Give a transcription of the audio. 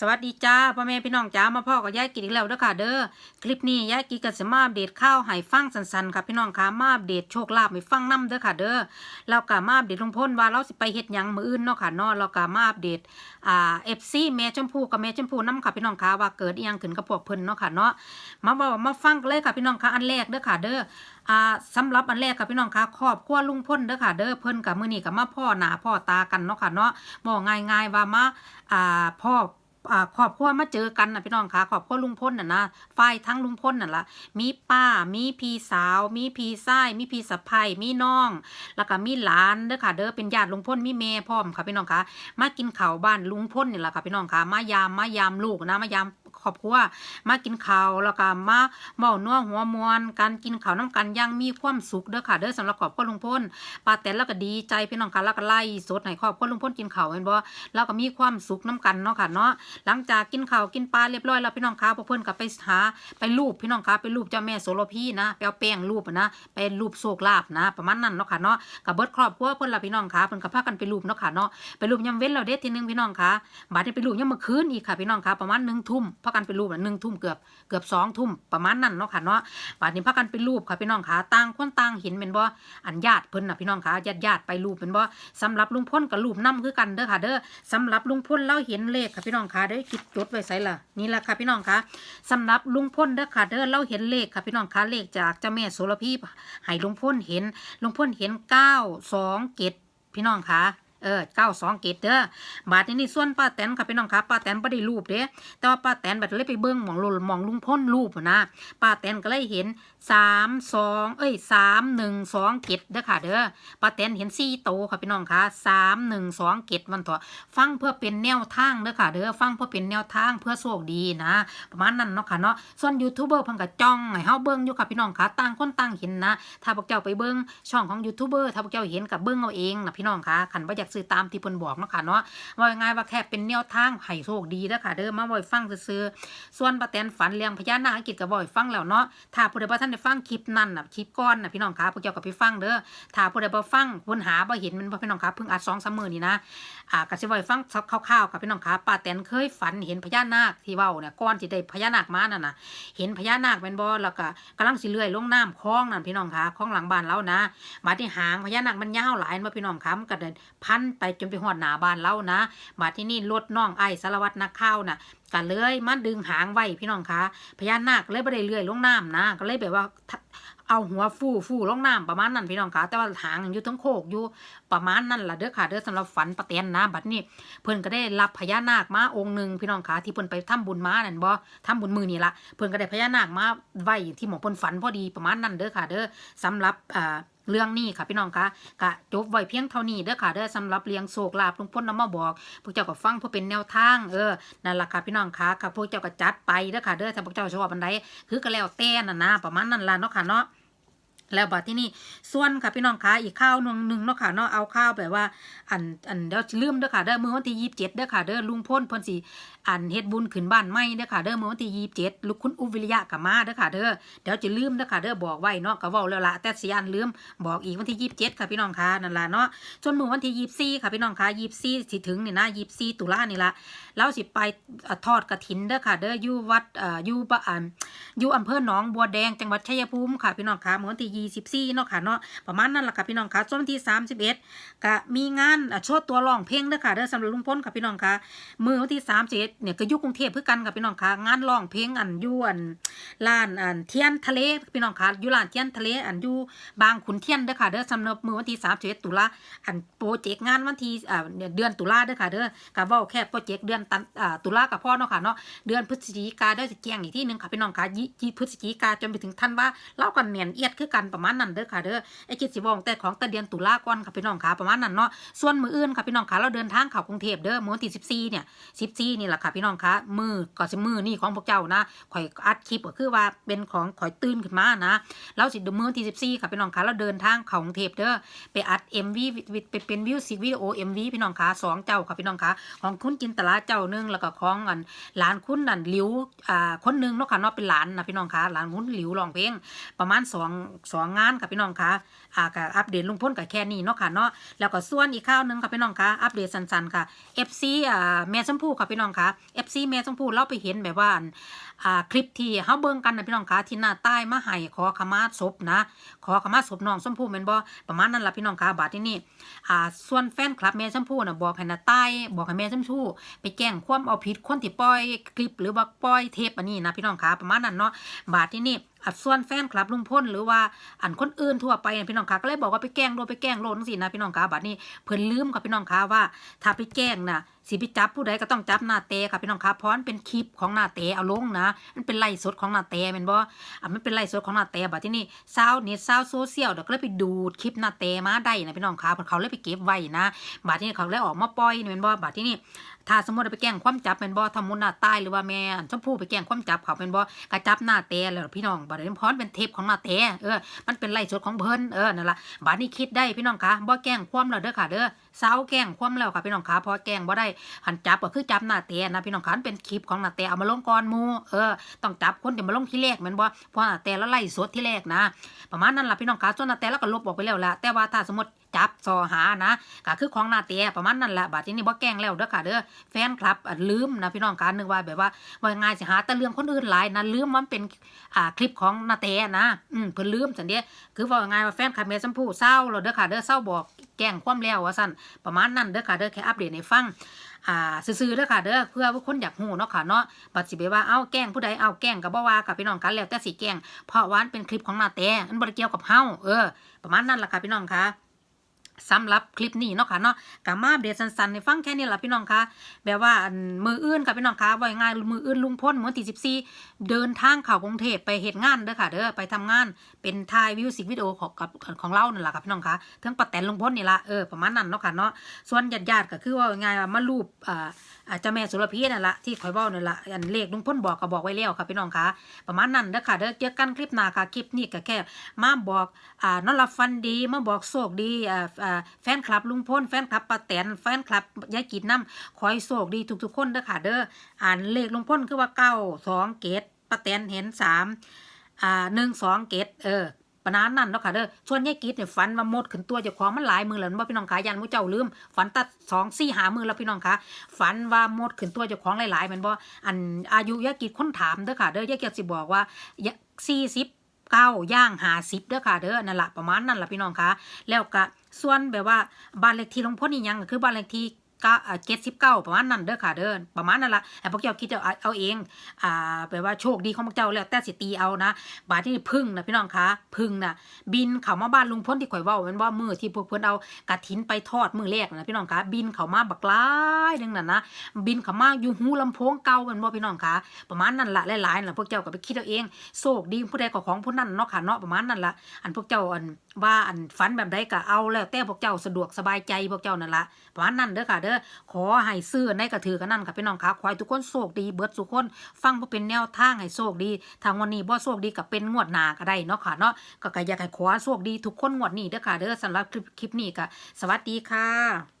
สวัสดีจ้าพ่อแม่พี่น้องจ้ามาพ่อกับยายกินอีกแล้วเด้อค่ะ เด้อคลิปนี้ยายกินกับสมาอัปเดตข้าวให้ฟังสันๆค่ะพี่น้องค่ะมาอัปเดตโชคลาภให้ฟังนํเด้อค่ะ เด้อแล้วก็มาอัปเดตลุงพลว่าเราสิไปเฮ็ดหยังมื้ออื่นเนาะค่ะเนาะแล้วก็มาอัปเดตอ่า FC แม่ชมพู่กับแม่ชมพู่นํค่ะพี่น้องค่ะว่าเกิดอีหยังขึ้นกับพวกเพิ่นเนาะค่ะเนาะมาบอกมาฟังกันเลยค่ะพี่น้องค่ะอันแรกเด้อค่ะ เด้ออ่าสำหรับอันแรกค่ะพี่น้องค่ะครอบครัวลุงพลเด้อค่ะ เด้อเพิ่นกับมื้อนี้ก็มาพ่อหน้าพ่อตากันเนาะค่ะเนาะบอกง่ายๆว่ามาอ่าพ่อ ครอบครัวมาเจอกันนะพี่น้องค่ะครอบครัวลุงพลน่ะนะฝ่ายทั้งลุงพลน่ะละมีป้ามีพี่สาว มีพี่ชายมีพี่สะใภ้มีน้อง แล้วก็มีหลานเด้อค่ะ เด้อเป็นญาติลุงพลมีแม่พร้อมค่ะพี่น้องค่ะมากินข้าวบ้านลุงพลนี่แหละค่ะพี่น้องค่ะมายามมายามลูกนะมายาม ครอบครัวมากินข้าวแล้วก็มาเมานัวหัวมวนการกินข้าวน้ำกันอยังมีความสุขเด้อค่ะเด้อสำหรับครอบครัวลุงพลป้าแตนแล้วก็ดีใจพี่น้องค่ะแล้วก็ไล่สดให้ครอบครัวลุงพลกินข้าวเห็นบ่แล้วก็มีความสุขน้ำกันเนาะค่ะเนาะหลังจากกินข้าวกินปลาเรียบร้อยแล้วพี่น้องคะพวกเพื่อนก็ไปหาไปรูปพี่น้องคะไปรูปเจ้าแม่โสระพีนะไปเอาแป้งรูปอะนะไปรูปโศกลาบนะ ประมาณนั้นเนาะค่ะเนาะกับเบิร์ดครอบครัวเพื่อนละพี่น้องคะเพื่อนก็พากันไปรูปเนาะค่ะเนาะไปรูปยำเว้นเราเด็ดทีนึงพี่น้องคะบัดนี้ไปรูปยำเมื่อคืนอีกค่ะพี่น้องคะประมาณหนึ่งทุ่มพพากันไปรูปหนึ่งทุ่มเกือบเกือบสองทุ่มประมาณนั้นเนาะค่ะเนาะบัดนี้พากันไปรูปค่ะพี่น้องคะต่างคนต่างเห็นเป็นบ่อันญาติเพิ่นน่ะพี่น้องคะญาติญาติไปรูปเป็นบ่สำหรับลุงพลกับรูปนํคือกันเด้อค่ะ เด้อสำหรับลุงพลเราเห็นเลขค่ะพี่น้องคะเด้อคิดจดไว้ใส่ล่ะนี่แหละค่ะพี่น้องคะสำหรับลุงพลเด้อค่ะเด้อเราเห็นเลขค่ะพี่น้องคะเลขจากเจ้าแม่โสระพีให้ลุงพลเห็นลุงพลเห็นเก้าสองเกตพี่น้องคะ เออเก้าสองเกตเด้อบาทนี้นี่ส่วนป้าแตนค่ะพี่น้องคะป้าแตนไม่ได้รูปเด้แต่ว่าป้าแตนแบบเลยไปเบิ้งมองลุมองลุงพ่นรูปนะป้าแตนก็เลยเห็นสามสองเอ้ยสามหนึ่งสองเกตเด้อค่ะเด้อป้าแตนเห็นสี่โตค่ะพี่น้องคะสามหนึ่งสองเกตมันต่อฟังเพื่อเป็นแนวทางเด้อค่ะเด้อฟังเพื่อเป็นแนวทางเพื่อโชคดีนะ ประมาณนั้นเนาะค่ะเนาะส่วนยูทูบเบอร์พิ่นก็จ้องให้เฮาเบิ่งอยู่ค่ะพี่น้องค่ะต่างคนต่างเห็นนะ ถ้าพวกเจ้าไปเบิ่งช่องของยูทูบเบอร์ถ้าพวกเจ้าเห็นกับเบิ่งเอาเองนะพี่น้องค่ะคันบ่อยากซื้อตามที่เพิ่นบอกเนาะค่ะเนาะว่าง่ายว่าแค่เป็นแนวทางให้โชคดีเด้อค่ะเด้อมาบ่อยฟังซื่อส่วนป้าแตนฝันเรื่องพญานาคอังกฤษก็บ่อยฟังแล้วเนาะถ้าผู้ใดบ่ทันได้ฟังคลิปนั้นน่ะคลิปก่อนน่ะพี่น้องค่ะพวกเจ้าก็ไปฟังเด้อถ้าผู้ใดบ่ฟังเพิ่นหาบ่เห็นมันบ่พี่น้องค่ะเพิ่งอัด2-3มื้อนี่นะอ่าก็สิบ่อยฟังคร่าวๆกับพี่น้องค่ะป้าแตนเคยฝันเห็นพญานาคที่เว้าเนี่ยก่อนสิได้พญานาคมานั่นน่ะเห็นพญานาคเป็นบ่แล้วก็กำลังสิเลื่อยลงน้ำคลองนั่นพี่น้องค่ะคลองหลังบ้านเรานะมาที่หางพญานาคมันยาวหลายมาพี่น้องค่ะมันก็เดินพันไปจนไปหอดหนาบ้านเรานะมาที่นี่รถน้องไอ้สารวัตรนักข่าวน่ะก็เลยมาดึงหางไว้พี่น้องคะพญานาคเลยบ่ได้เลื่อยลงน้ำนะ ก็เลยแบบว่าเอาหัวฟูฟูลงน้ำประมาณนั้นพี่น้องคะแต่ว่าหางอยู่ทั้งโคกอยู่ประมาณนั้นล่ะเด้อค่ะเด้อสำหรับฝันปะเตียนนะบัดนี้เพิ่นก็ได้รับพญานาคมาองค์หนึ่งพี่น้องคะที่เพิ่นไปทำบุญมานั่นบ่ทำบุญมือนี่ละเพิ่นก็ได้พญานาคมาไว้ที่หมองเพิ่นฝันพอดีประมาณนั้นเด้อค่ะเด้อสำหรับอ่า เรื่องนี้ค่ะพี่น้องคะกะจบไว้เพียงเท่านี้เด้อค่ะเด้อสำหรับเลี้ยงโศกลาบลุงพ้นน้ำมาบอก พวกเจ้าก็ฟังเพื่อเป็นแนวทางเออนั่นแหละค่ะพี่น้องคะค่ะพวกเจ้าก็จัดไปเด้อค่ะเด้อถ้าพวกเจ้าชอบอันใดคือก็แล้วแต่น่ะนะประมาณนั้นล่ะเนาะค่ะเนาะ แล้วบัดที่นี่ส่วนค่ะพี่น้องคะอีกข้าวหนึ่งหนึ่งเนาะค่ะเนาะเอาข้าวแบบว่า อันอันเดี๋ยวลืมเด้อค่ะเด้อมื้อวันที่ยี่สิบเจ็ดเด้อค่ะเด้อลุงพ่นพนสิอันเฮ็ดบุญขึ้นบ้านใหม่เด้อค่ะเด้อมื้อวันที่ยี่สิบเจ็ดลูกคุณอุวิริยะก็มาเด้อค่ะเด้อเดี๋ยวจะลืมเด้อค่ะเด้อบอกไว้เนาะก็เว้าแล้วละแต่สิอันลืมบอกอีกวันที่ยี่สิบเจ็ดค่ะพี่น้องคะนั่นละเนาะส่วนมื้อวันที่ยี่สิบสี่ค่ะพี่น้องคะยี่สิบสี่สิถึงนี่นะยี่สิบสี่ตุลานี่ละเราสิไปทอดกฐินเด้อค่ะเด้ออยู่วัดเอ่ออยู่บ้านอยู่อำเภอหนองบัวแดงจังหวัดชัยภูมิค่ะพี่น้องคะเมื่อวันที่24เนาะค่ะเนาะประมาณนั้นแหละค่ะพี่น้องคะส่วนวันที่ 31ก็มีงานโชว์ตัวร้องเพลงเด้อค่ะเด้อสำหรับลุงพลค่ะพี่น้องคะมือวันที่31เนี่ยก็อยู่กรุงเทพคือกันค่ะพี่น้องคะงานร้องเพลงอันยู่อันร้านอันเทียนทะเลพี่น้องคะอยู่ร้านเทียนทะเลอันอยู่บางขุนเทียนเด้อค่ะเด้อสำหรับมือวันที่31ตุลาอันโปรเจกต์งานวันที่อ่าเนี่ยเดือนตุลาเด้อค่ะเด้อก็เว้าแค่โปรเจกต์เดือนตันอ่าตุลากับพ่อเนาะค่ะเนาะเดือนพฤศจิกาได้จะแจ้งอีกที่หนึ่งค่ะพี่น้องค่ะยี่พฤศจิกาจนไปถึงท่านว่าเล่ากันเนียนเอียดคือกันประมาณนั้นเด้อค่ะเด้อไอ้คิดสิบอกแต่ของต่เดือนตุลาก่อนค่ะพี่น้องค่ะประมาณนั้นเนาะส่วนมืออื่นค่ะพี่น้องค่ะเราเดินทางเข้ากรุงเทพเด้อมื้อที่สิบสี่เนี่ยสิบสี่นี่แหละค่ะพี่น้องค่ะมือก็สิมือนี่ของพวกเจ้านะข่อยอัดคลิปก็คือว่าเป็นของข่อยตื่นขึ้นมานะเราสิดมื้อที่สิบสี่ค่ะพี่น้องค่ะเราเดินทางเข้ากรุงเทพเด้อไปอัด MV ไปเป็นวิวสิกวิดีโอ MV พี่น้องค่ะสองเจ้าค่ะพี่น้องค่ะของคุณจินตลาเจ้าหนึงแล้วก็ของอันหลานคุณนั่นหลิวอ่าคนหนึงเนาะค่ะเนาะเป็นหลานนะพี่น้องคะหลานคุณหลิวร้องเพลงประมาณสองสองงานค่ะพี่น้องคะอ่าก็อัปเดตลุงพ้นกับแค่นี้เนาะค่ะเนาะแล้วก็ส่วนอีกข่าวหนึงค่ะพี่น้องคะอัปเดตสั้นๆค่ะ FC อ่าแม่ชมพู่ค่ะพี่น้องคะ FC แม่ชมพู่เราไปเห็นแบบว่าอ่าคลิปที่เฮาเบิ่งกันนะพี่น้องคะที่หน้าใต้มาให้ขอขมาศพนะ ขอขมาศพน้องชมพู่แม่นบ่ประมาณนั้นล่ะพี่น้องคะบาดที่นี่อ่าส่วนแฟนคลับแม่ชมพู่น่ะบอกให้หน้าใต้บอกให้แม่ชมพู่ไปแจ้งความเอาผิดคนที่ปล่อยคลิปหรือว่าปล่อยเทปอันนี้นะพี่น้องคะประมาณนั้นเนาะบาดที่นี่ อัดส่วนแฟนคลับลุงพ่นหรือว่าอันคนอื่นทั่วไปนะพี่น้องคะก็เลยบอกว่าไปแกล้งโดนไปแกล้งโลดจังซี่นะพี่น้องคะบัดนี้เพิ่นลืมค่ะพี่น้องคะว่าถ้าไปแกล้งน่ะ สิไปจับผู้ใดก็ต้องจับหน้าเตะค่ะพี่น้องคะเพราะมันเป็นคลิปของหน้าเตะเอาลงนะ มันเป็นไลฟ์สดของหน้าเตะแม่นบ่อะมันเป็นไลฟ์สดของหน้าเตะบัดที่นี่ชาวเน็ตชาวโซเชียลเดี๋ยวก็เลยไปดูดคลิปหน้าเตะมาได้นะพี่น้องคะเพราะเขาเลยไปเก็บไว้นะบัดที่นี่เขาเลยออกมาปล่อยนี่แม่นบ่บัดที่นี่ถ้าสมมุติไปแกล้งความจับแม่นบ่ทำมุนหน้าใต้หรือว่าแม่ชมพู่ไปแกล้งความจับเขาแม่นบ่ก็จับหน้าเตะแล้วพี่น้องบัดนี้เพราะมันเป็นเทปของหน้าเตะเออมันเป็นไลฟ์สดของเพิ่นเออนั่นละบัดนี้คิดได้พี่น้องคะบ่แกล้งความแล้วเด้อค่ะเด้อเซาแกล้งความแล้วค่ะพี่น้องขาพอแกล้งบ่ได้หันจับก็คือจับหน้าเตะนะพี่น้องขาเป็นคลิปของหน้าเตะเอามาลงก่อนมูเออต้องจับคนเดียวมาลงที่แรกมันบ่พอหน้าเตะแล้วไล่สดที่แรกนะ ประมาณนั้นล่ะพี่น้องขาส่วนหน้าเตะแล้วก็ลบออกไปแล้วละแต่ว่าถ้าสมมติ จับซอหานะก็คือของนาเตะประมาณนั้นแหละบาดทีนี้บ่แกล้งแล้วเด้อค่ะเด้อแฟนคลับลืมนะพี่น้องคะนึกว่าแบบว่าว่าง่ายสิหาแต่เรื่องคนอื่นหลายนะลืมมันเป็นอ่าคลิปของนาเตะนะอืมเพิ่นลืมจังเด้คือว่าง่ายว่าแฟนคลับแม่สัมผู้เศร้าแล้วเด้อค่ะเด้อเศร้าบอกแกล้งความแล้วว่าซั่นประมาณนั้นเด้อค่ะเด้อแค่อัปเดตให้ฟังอ่าซื่อๆเด้อค่ะเด้อเพื่อว่าคนอยากฮู้เนาะค่ะเนาะบัดสิไปว่าเอ้าแกล้งผู้ใดเอาแกล้งก็บ่ว่ากับพี่น้องกันแล้วแต่สิแกล้งเพราะว่านเป็นคลิปของนาแต่มันบ่ได้เกี่ยวกับเฮาเออ ประมาณนั้นล่ะค่ะพี่น้องคะ สำหรับคลิปนี้เนาะค่ะเนาะกามาอัปเดสั้นๆในฟังแค่นี้ละพี่น้องคะแบบว่ามืออื่นกับพี่น้องคะว่าง่ายมืออื่นลุงพ้นเมื่อที่14เดินทางเข่ากรุงเทพไปเหตุงานเด้อค่ะเด้อไปทำงานเป็นทายวิวสิกวิดีโอของกับของเรานั่นล่ะค่ะพี่น้องคะทั้งปัตแตนลุงพ้นนี่ละเออประมาณนั้นเนาะค่ะเนาะส่วนญาติๆก็คือว่าง่ายมารูปอ่า อาจจะแม่สุรพีนั่นละที่คอยเว้านั่นละอันเลขลุงพ่นบอกก็บอกไว้แล้วค่ะพี่น้องคะประมาณนั้นเด้อค่ะเด้อเจอกันคลิปหน้าค่ะคลิปนี้ก็แค่มาบอกอ่านอนหลับฟันดีมาบอกโชคดีอ่าอ่าแฟนคลับลุงพ่นแฟนคลับป้าแตนแฟนคลับยายกินน้ำขอให้โชคดีทุกๆคนเด้อค่ะเด้ออ่านเลขลุงพ่นคือว่าเก้าสองเกตป้าแตนเห็นสามอ่าหนึ่งสองเกตเออ ปนนั้นนั่นเนาะค่ะเด้อส่วนยายกิดเนี่ยฝันว่าหมดขึ้นตัวเจ้าของมันหลายมือแล้วว่าพี่น้องขายันมุเจ้าลืมฝันตัดสองสี่หามือแล้วพี่น้องคะฝันว่าหมดขึ้นตัวเจ้าของหลายๆมันบ่อันอายุยายกิดคนถามเด้อค่ะเด้อยายกิดสิบอกว่าสี่สิบเก้าย่างหาสิบเด้อค่ะเด้อนั่นละประมาณนั่นละพี่น้องคะแล้วก็ส่วนแบบว่าบ้านเลขที่หลวงพ่อนี่ยังก็คือบ้านเลขที่ ก็เจ็ดสิบเก้าประมาณนั้นเด้อค่ะเด้อประมาณนั่นละแต่พวกเจ้าคิดเอาเอาเอง อ่าแปลว่าโชคดีของพวกเจ้าแล้วแต่สิตีเอานะบาดที่พึ่งนะพี่น้องคะพึ่งนะบินเขามาบ้านลุงพ้นที่ข่อยว่ามันว่ามือที่พวกเพิ่อนเอากระถินไปทอดมือแรกนะพี่น้องคะบินเขามาบักหลายหนึงน่ะนะบินเขามาอยู่หูลำโพงเก่ามันบ่าพี่น้องคะประมาณนั้นละหลายๆน่ะพวกเจ้าก็ไปคิดเอาเองโชคดีผู้ใดก็ของผู้นั้นเนาะค่ะเนาะประมาณนั้นละอันพวกเจ้าอันว่าอันฝันแบบใดก็เอาแล้วแต่พวกเจ้าสะดวกสบายใจพวกเจ้านั่นละประมาณนั้นเด้อค่ะเด้อขอให้ซื้อในกระถือกันนั่นค่ะพี่น้องคะขอให้ทุกคนโชคดีเบิดทุกคน ฟังบ่เป็นแนวทางให้โชคดีทางวันนี้บ่โชคดีก็เป็นงวดหนาก็ได้เนาะค่ะเนาะก็ก็อยากให้ขอโชคดีทุกคนงวดนี้เด้อค่ะเด้อสำหรับคลิปคลิปนี้ก็สวัสดีค่ะ